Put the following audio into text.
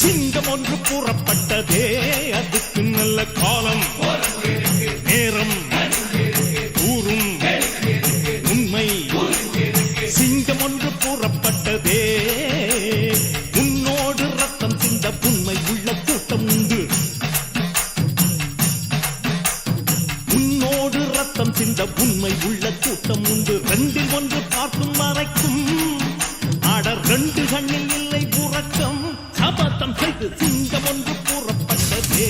சிங்கம் ஒன்று கூறப்பட்டதே. அதுக்கு நல்ல காலம். நேரம். கூறும் உண்மை. சிங்கம் ஒன்று கூறப்பட்டதே. உன்னோடு ரத்தம் சிந்த புண்மை உள்ள கூட்டம் உண்டு. உன்னோடு ரத்தம் சிந்த உண்மை உள்ள கூட்டம் உண்டு. ரெண்டில் ஒன்று பார்க்கும் ரெண்டு கண்ணில் இல்லை உறக்கம் சபத்தம் செய்து சிங்கம் ஒன்று புறப்பட்டதே.